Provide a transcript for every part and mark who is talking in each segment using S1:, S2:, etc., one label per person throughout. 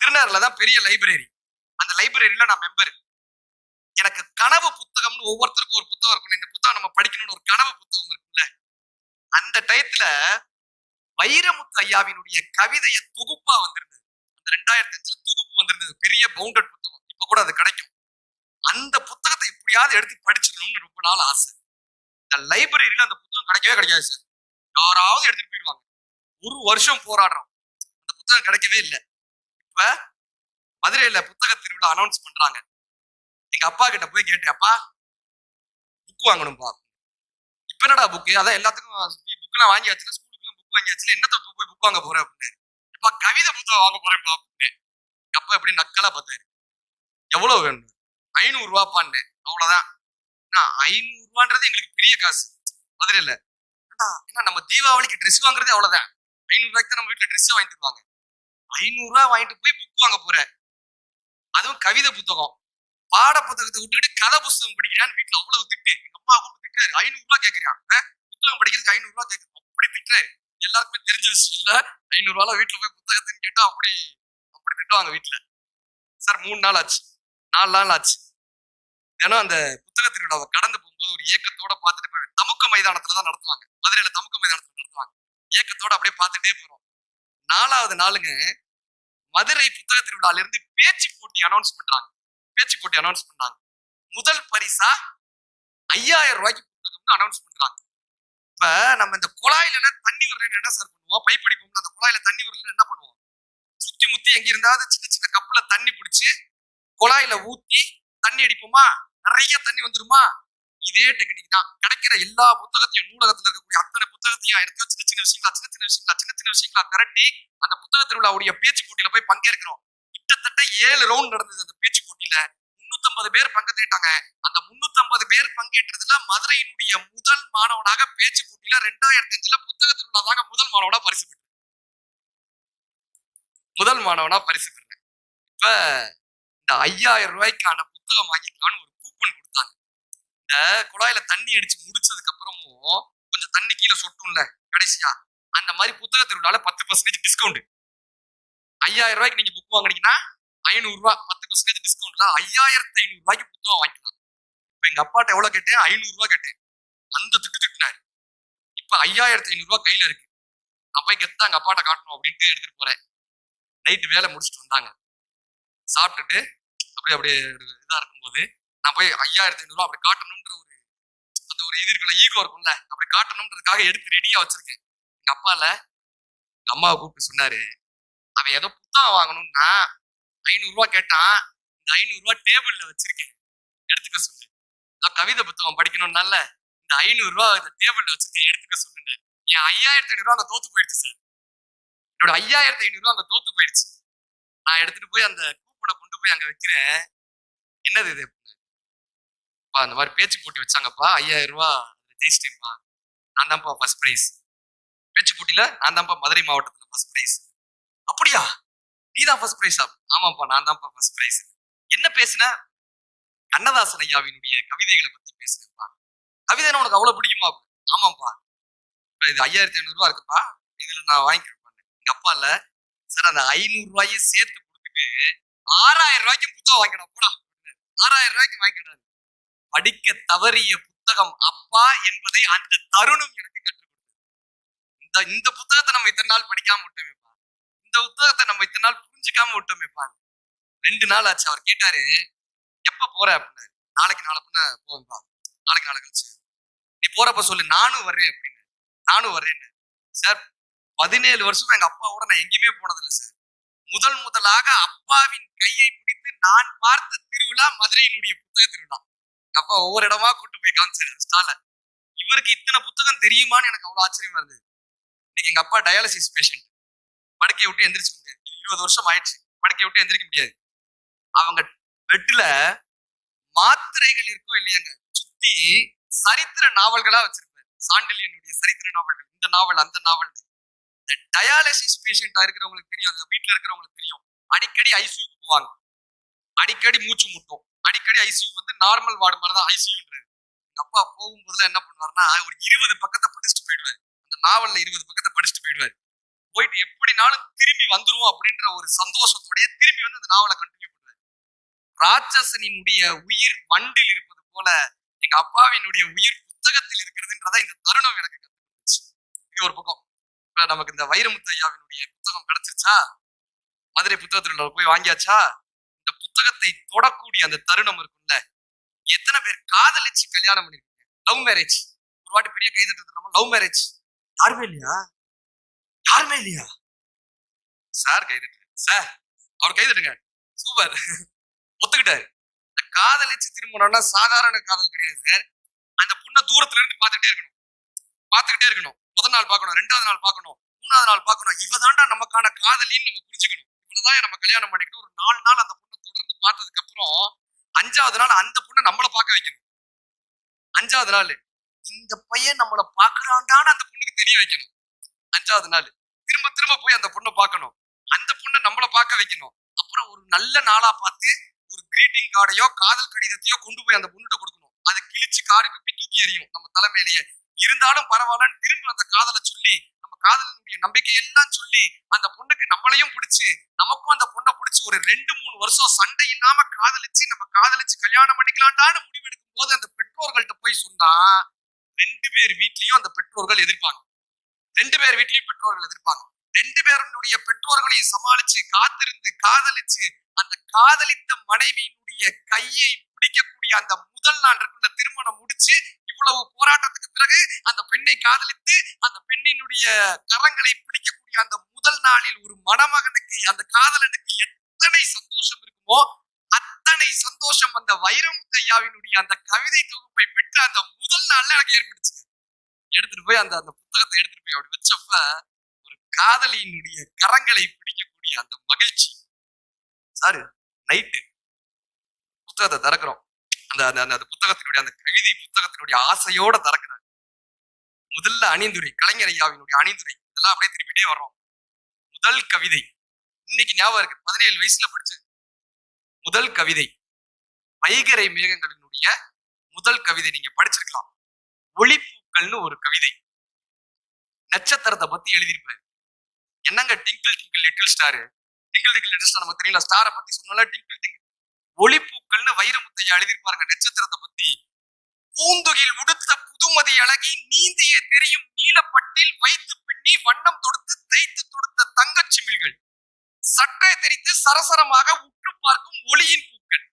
S1: திருநகர்ல தான் பெரிய லைப்ரரி அந்த லைப்ரரியில நான் மெம்பர் எனக்கு கனவு புத்தகம்னு ஒவ்வொருத்தருக்கும் ஒரு புத்தகம் இருக்கும் இந்த புத்தகம் நம்ம படிக்கணும்னு ஒரு கனவு புத்தகம் இருக்குல்ல அந்த டயத்துல வைரமுத்து ஐயாவினுடைய கவிதையை தொகுப்பா வந்திருந்தது. அந்த ரெண்டாயிரத்தி அஞ்சுல தொகுப்பு வந்திருந்தது. பெரிய பவுண்டட் புத்தகம். இப்ப கூட அது கிடைக்கும். அந்த புத்தகத்தை எப்படியாவது எடுத்து படிச்சிடணும்னு ரொம்ப நாள் ஆசை. இந்த லைப்ரரியில அந்த புத்தகம் கிடைக்கவே கிடைக்காது சார். யாராவது எடுத்துட்டு போயிடுவாங்க. ஒரு வருஷம் போராடுறோம். அந்த புத்தகம் கிடைக்கவே இல்லை. இப்ப மதுரையில புத்தக திருவிழா அனௌன்ஸ் பண்றாங்க. எங்க அப்பா கிட்ட போய் கேட்டேன் அப்பா புக் வாங்கணும்பா. இப்ப என்னடா புக்கு அதான் எல்லாத்துக்கும் புக்கெல்லாம் வாங்கியாச்சுல ஸ்கூலுக்குலாம் புக் வாங்கியாச்சு என்னத்த போய் புக் வாங்க போறேன் அப்படின்னு இப்ப கவிதை புத்தகம் வாங்க போறேன்ப்பா. அப்படின்னு எங்க அப்பா எப்படி நக்கலா பார்த்தாரு. எவ்வளவு வேணும்? ஐநூறு ரூபாப்பான்னு அவ்வளவுதான் ஐநூறு ரூபான்றது எங்களுக்கு பெரிய காசு. மதுரையில ஏன்னா ஏன்னா நம்ம தீபாவளிக்கு ட்ரெஸ் வாங்குறதே அவ்வளவுதான் ஐநூறு ரூபாய்க்கு தான் நம்ம வீட்டுல ட்ரெஸ் வாங்கிட்டு ஐநூறு ரூபா வாங்கிட்டு போய் புக் வாங்க போற அதுவும் கவிதை புத்தகம். பாட புத்தகத்தை விட்டுக்கிட்டு கதை புத்தகம் படிக்கிறான்னு வீட்டுல அவ்வளவு திட்டு. எங்க அம்மா அவ்வளவு திட்டுறாரு. ஐநூறு ரூபா கேட்கிறான் புத்தகம் படிக்கிறதுக்கு ஐநூறு ரூபா கேட்குது அப்படி திட்டுறாரு. எல்லாருக்குமே தெரிஞ்ச விஷயம் இல்ல ஐநூறு ரூபாய் வீட்டுல போய் புத்தகத்துன்னு கேட்டா அப்படி அப்படி திட்டுவாங்க வீட்டுல சார் மூணு நாள் ஆச்சு. நாலு நாள் ஆச்சு. தினம் அந்த புத்தக கடந்து போகும்போது ஒரு ஏக்கத்தோட பார்த்துட்டு போய் தமுக்க மைதானத்துல தான் நடத்துவாங்க. மதுரையில தமுக்க மைதானத்துல நடத்துவாங்க. ஏக்கத்தோட அப்படியே பார்த்துட்டே போறோம். நாலாவது நாளுங்க மதுரை புத்தக திருவிழால இருந்து பேச்சு போட்டி அனௌன்ஸ் பண்றாங்க. பேச்சு போட்டி அனௌன்ஸ் பண்ணாங்க முதல் பரிசா ஐயாயிரம் ரூபாய்க்கு புத்தகம்னு அனௌன்ஸ் பண்றாங்க. இப்ப நம்ம இந்த குழாயில தண்ணி வரலன்னு என்ன சார் பண்ணுவோம்? பைப் அடிப்போம் அந்த குழாயில தண்ணி வரலன்னு என்ன பண்ணுவோம்? சுத்தி முத்தி எங்க இருந்தாவது சின்ன சின்ன கப்புல தண்ணி பிடிச்சி குழாயில ஊத்தி தண்ணி அடிப்போமா? நிறைய தண்ணி வந்துருமா? இதே டெக்னிக் தான். கிடைக்கிற எல்லா புத்தகத்தையும் நூலகத்துல இருக்கக்கூடிய அத்தனை புத்தகத்தையும் எடுத்து சின்ன சின்ன விஷயங்களா சின்ன சின்ன விஷயங்களா சின்ன சின்ன விஷயங்களா திரட்டி அந்த புத்தக திருவிழாவுடைய பேச்சு போட்டியில போய் பங்கேற்கிறோம். கிட்டத்தட்ட ஏழு ரவுண்ட் நடந்தது அந்த பேச்சு போட்டியில. முன்னூத்தி பேர் பங்கேற்றாங்க அந்த முன்னூத்தி பேர் பங்கேற்றதுல மதுரையினுடைய முதல் மாணவனாக பேச்சு போட்டியில ரெண்டாயிரத்தி அஞ்சுல புத்தக உள்ளதாக முதல் மாணவனா பரிசு பெற்றேன் முதல் மாணவனா பரிசு பெற்றேன் இப்ப இந்த ஐயாயிரம் ரூபாய்க்கான புத்தகம் வாங்கிக்கலாம்னு ஒரு இந்த குழாயில தண்ணி அடிச்சு முடிச்சதுக்கு அப்புறமும் கொஞ்சம் தண்ணி கீழே சொட்டும்ல கடைசியா? அந்த மாதிரி புத்தக திருவிழால பத்து பர்சன்டேஜ் டிஸ்கவுண்ட் ஐயாயிரம் ரூபாய்க்கு நீங்க புக் வாங்கினீங்கன்னா ஐநூறு ரூபாய் பத்து பர்சன்டேஜ் டிஸ்கவுண்ட்ல ஐயாயிரத்தி ஐநூறு ரூபாய்க்கு புத்தகம் வாங்கிக்கலாம். இப்ப எங்க அப்பாட்ட எவ்வளவு கேட்டேன்? ஐநூறு ரூபாய் கேட்டேன். அந்த திட்டு திட்டினாரு. இப்ப ஐயாயிரத்தி ஐநூறு ரூபாய் கையில இருக்கு. நான் போய் கெத்தா எங்க அப்பாட்ட காட்டணும் அப்படின்ட்டு எடுத்துட்டு போறேன். நைட்டு வேலை முடிச்சுட்டு வந்தாங்க. சாப்பிட்டுட்டு அப்படி அப்படியே இதா இருக்கும்போது நான் போய் ஐயாயிரத்தி ஐநூறு அப்படி காட்டணும்ன்ற ஒரு அந்த ஒரு இது இருக்குல்ல ஈகோ இருக்கும்ல அப்படி காட்டணும்ன்றதுக்காக எடுத்து ரெடியா வச்சிருக்கேன். எங்க அப்பால எங்க அம்மாவை கூப்பிட்டு சொன்னாரு. அவன் ஏதோ புத்தகம் வாங்கணும்னா ஐநூறு ரூபா கேட்டான் இந்த ஐநூறு ரூபா டேபிள்ல வச்சிருக்கேன். எடுத்துக்க சொல்லு. நான் கவிதை புத்தகம் படிக்கணும்னால இந்த ஐநூறு ரூபா இந்த டேபிள்ல வச்சிருக்கேன் எடுத்துக்க சொல்லுங்க என் ஐயாயிரத்தி ஐநூறு அங்கே அங்க தோத்து போயிடுச்சு சார் என்னோட ஐயாயிரத்தி ஐநூறு ரூபா அங்க தோத்து போயிடுச்சு. நான் எடுத்துட்டு போய் அந்த கூப்பனை கொண்டு போய் அங்க வைக்கிறேன். என்னது இது? அப்பா அந்த மாதிரி பேச்சு போட்டி வச்சாங்கப்பா ஐயாயிரம் ரூபா ஜெயிச்சிட்டேன்ப்பா. நான் தான்ப்பா ஃபர்ஸ்ட் ப்ரைஸ் பேச்சு போட்டியில நான் தான்ப்பா மதுரை மாவட்டத்தில் ஃபர்ஸ்ட் ப்ரைஸ் அப்படியா? நீ தான் ஃபர்ஸ்ட் ப்ரைஸா ஆமாப்பா நான் தான்ப்பா ஃபர்ஸ்ட் ப்ரைஸ் என்ன பேசுன? கண்ணதாசன் ஐயாவினுடைய கவிதைகளை பத்தி பேசுனேன்ப்பா. கவிதை உனக்கு அவ்வளவு பிடிக்குமா? ஆமாப்பா. இது ஐயாயிரத்தி ஐநூறு ரூபா இருக்குப்பா. இதுல நான் வாங்கிக்கிறேன் எங்க அப்பா இல்ல. சார் அந்த ஐநூறு ரூபாயும் சேர்த்து கொடுத்துட்டு ஆறாயிரம் ரூபாய்க்கு புத்தகம் வாங்கிடும் போடா. ஆறாயிரம் ரூபாய்க்கு வாங்கிக்கிறாரு படிக்க தவறிய புத்தகம் அப்பா என்பதை அந்த தருணம் எனக்கு கற்றுக் இந்த இந்த புத்தகத்தை நம்ம இத்தனை நாள் படிக்காம விட்டோமேப்பா இந்த புத்தகத்தை நம்ம இத்தனை நாள் புரிஞ்சுக்காம விட்டோமேப்பா ரெண்டு நாள் ஆச்சு. அவர் கேட்டாரு எப்ப போற? அப்படின்னு நாளைக்கு நாளை பின்ன போவேன்பா நாளைக்கு நாளை கழிச்சு. நீ போறப்ப சொல்லு. நானும் வர்றேன். அப்படின்னு நானும் வர்றேன்னு. சார் பதினேழு வருஷம் எங்க அப்பாவோட நான் எங்கேயுமே போனதில்லை சார். முதல் முதலாக அப்பாவின் கையை பிடித்து நான் பார்த்த திருவிழா மதுரையினுடைய புத்தக திருவிழா. அப்பா ஒவ்வொரு இடமா கூட்டு போய் காமிச்சாரு ஸ்டால இவருக்கு இத்தனை புத்தகம் தெரியுமான்னு எனக்கு அவ்வளவு ஆச்சரியமா இருந்தது. இன்னைக்கு எங்க அப்பா டயாலிசிஸ் பேஷண்ட் படுக்கையை விட்டு எந்திரிச்சு முடியாது. இது இருபது வருஷம் ஆயிடுச்சு. படுக்கையை விட்டு எந்திரிக்க முடியாது. அவங்க பெட்ல மாத்திரைகள் இருக்கோ இல்லையாங்க. சுத்தி சரித்திர நாவல்களா வச்சிருப்பாரு. சாண்டிலியனுடைய சரித்திர நாவல்கள் இந்த நாவல் அந்த நாவல். இந்த டயாலிசிஸ் பேஷண்டா இருக்கிறவங்களுக்கு தெரியும். அந்த வீட்டுல இருக்கிறவங்களுக்கு தெரியும். அடிக்கடி ஐசியூக்கு போவாங்க. அடிக்கடி மூச்சு முட்டும். அடிக்கடி ஐசியூ வந்து நார்மல் வார்டு மாதிரி தான் ஐசியூன்றது எங்க அப்பா போகும்போதுல என்ன பண்ணுவாருன்னா ஒரு இருபது பக்கத்தை படிச்சுட்டு போயிடுவாரு. அந்த நாவல்ல இருபது பக்கத்தை படிச்சுட்டு போயிடுவாரு. போயிட்டு எப்படினாலும் திரும்பி வந்துருவோம் அப்படின்ற ஒரு சந்தோஷத்தோடய திரும்பி வந்து அந்த நாவலை கண்டினியூ பண்ணுவாரு. ராட்சசனினுடைய உயிர் வண்டில் இருப்பது போல எங்க அப்பாவினுடைய உயிர் புத்தகத்தில் இருக்கிறதுன்றத இந்த தருணம் எனக்கு கத்துக்கிச்சு இது ஒரு பக்கம். நமக்கு இந்த வைரமுத்து ஐயாவினுடைய புத்தகம் கிடைச்சிருச்சா? மதுரை புத்தகத்துல போய் வாங்கியாச்சா? புத்தகத்தை தொடக்கூடிய அந்த தருணம் இருக்கும்ல? எத்தனை பேர் காதலிச்சு கல்யாணம் பண்ணிருக்கீங்க? லவ் மேரேஜ் ஒரு வாட்டி பெரிய கைதட்டு நம்ம லவ் மேரேஜ் யாருமே இல்லையா? யாருமே இல்லையா? சார் கைதட்டு சார் அவர் கைதட்டுங்க சூப்பர் ஒத்துக்கிட்டாரு. இந்த காதலிச்சு திரும்பணும்னா சாதாரண காதல் கிடையாது சார் அந்த பொண்ணை தூரத்துல இருந்து பார்த்துக்கிட்டே இருக்கணும். பார்த்துக்கிட்டே இருக்கணும். முதல் நாள் பார்க்கணும் ரெண்டாவது நாள் பார்க்கணும் மூணாவது நாள் பார்க்கணும். இவதாண்டா நமக்கான காதலின்னு நம்ம புரிஞ்சுக்கணும். இவ்வளவுதான் நம்ம கல்யாணம் பண்ணிக்கணும். ஒரு நாலு நாள் அந்த பொண்ணை தொடர்ந்து பார்த்ததுக்கு அப்புறம் அஞ்சாவது நாள் அந்த பொண்ணை நம்மளை பார்க்க வைக்கணும். அஞ்சாவது நாள். இந்த பையன் நம்மளை பார்க்கறான்டான்னு அந்த பொண்ணுக்கு தெரிய வைக்கணும். அஞ்சாவது நாள். திரும்ப திரும்ப போய் அந்த பொண்ணை பார்க்கணும். அந்த பொண்ணை நம்மள பார்க்க வைக்கணும். அப்புறம் ஒரு நல்ல நாளா பார்த்து ஒரு கிரீட்டிங் கார்டையோ காதல் கடிதத்தையோ கொண்டு போய் அந்த பொண்ணுகிட்ட கொடுக்கணும். அதை கிழிச்சு காடு போய் தூக்கி எறியும். நம்ம தலைமையிலேயே. இருந்தாலும் பரவாயில்லன்னு திரும்ப அந்த காதலை சொல்லி காதலனுடைய நம்பிக்கை எல்லாம் சொல்லி அந்த பொண்ணுக்கு நம்மளையும் பிடிச்சு நமக்கும் அந்த பொண்ணை பிடிச்சி ஒரு ரெண்டு மூணு வருஷம் சண்டை இல்லாம காதலிச்சு நம்ம காதலிச்சு கல்யாணம் பண்ணிக்கலாம்டான்னு முடிவெடுக்கும் போது அந்த பெற்றோர்கள்ட்ட போய் சொன்னா ரெண்டு பேர் வீட்லயும் அந்த பெற்றோர்கள் எதிர்ப்பாங்க. ரெண்டு பேர் வீட்லயும் பெற்றோர்கள் எதிர்ப்பாங்க. ரெண்டு பேருடைய பெற்றோர்களையும் சமாளிச்சு காத்திருந்து காதலிச்சு அந்த காதலித்த மனைவியினுடைய கையை பிடிக்கக்கூடிய அந்த முதல் நாள் இருக்குள்ள திருமணம் முடிச்சு இவ்வளவு போராட்டத்துக்கு பிறகு அந்த பெண்ணை காதலித்து அந்த பெண்ணினுடைய கரங்களை பிடிக்கக்கூடிய அந்த முதல் நாளில் ஒரு மணமகனுக்கு அந்த காதலனுக்கு எத்தனை சந்தோஷம் இருக்குமோ அத்தனை சந்தோஷம் அந்த வைரமுத்தையாவினுடைய அந்த கவிதை தொகுப்பை பெற்று அந்த முதல் நாள்ல எனக்கு ஏற்படுச்சு எடுத்துட்டு போய் அந்த அந்த புத்தகத்தை எடுத்துட்டு போய் அப்படி வச்சப்ப ஒரு காதலியினுடைய கரங்களை பிடிக்கக்கூடிய அந்த மகிழ்ச்சி. சாரு நைட்டு புத்தகத்தை திறக்கிறோம். அந்த அந்த புத்தகத்தினுடைய அந்த கவிதை புத்தகத்தினுடைய ஆசையோட திறக்கிறாங்க. முதல்ல அணிந்துரை கலைஞர் ஐயாவினுடைய அணிந்துரை இதெல்லாம் அப்படியே திருப்பிட்டே வர்றோம். முதல் கவிதை. இன்னைக்கு ஞாபகம் இருக்கு. பதினேழு வயசுல படிச்சு முதல் கவிதை. வைகரை மேகங்களினுடைய முதல் கவிதை. நீங்க படிச்சிருக்கலாம். ஒளிப்பூக்கள்னு ஒரு கவிதை. நட்சத்திரத்தை பத்தி எழுதியிருப்பாரு. என்னங்க twinkle twinkle little star? Twinkle twinkle little star நமக்கு தெரியல. ஸ்டாரை பத்தி சொன்னால டிங்கிள் டிங்கிள். ஒளிப்பூக்கள்னு வைரமுத்தையா எழுதியிருப்பாருங்க நட்சத்திரத்தை பத்தி. பூந்துகில் உடுத்த புதுமதி அழகி நீந்திய தெரியும் நீலப்பட்டில் வைத்து பின்னி வண்ணம் தொடுத்து தைத்து தொடுத்த தங்கச் சிமிழ்கள். சட்டை தெரித்து சரசரமாக உற்று பார்க்கும் ஒளியின் பூக்கள்.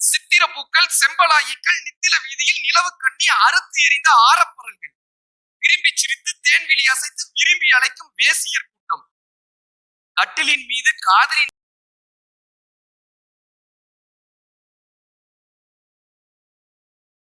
S1: சித்திர பூக்கள் செம்பலாயிக்கள் நித்தில வீதியில் நிலவு கண்ணி அறுத்து எறிந்த ஆரப்பரல்கள் விரும்பி சிரித்து தேன்விழி அசைத்து விரும்பி அழைக்கும் வேசியர் கூட்டம். கட்டிலின் மீது காதலின்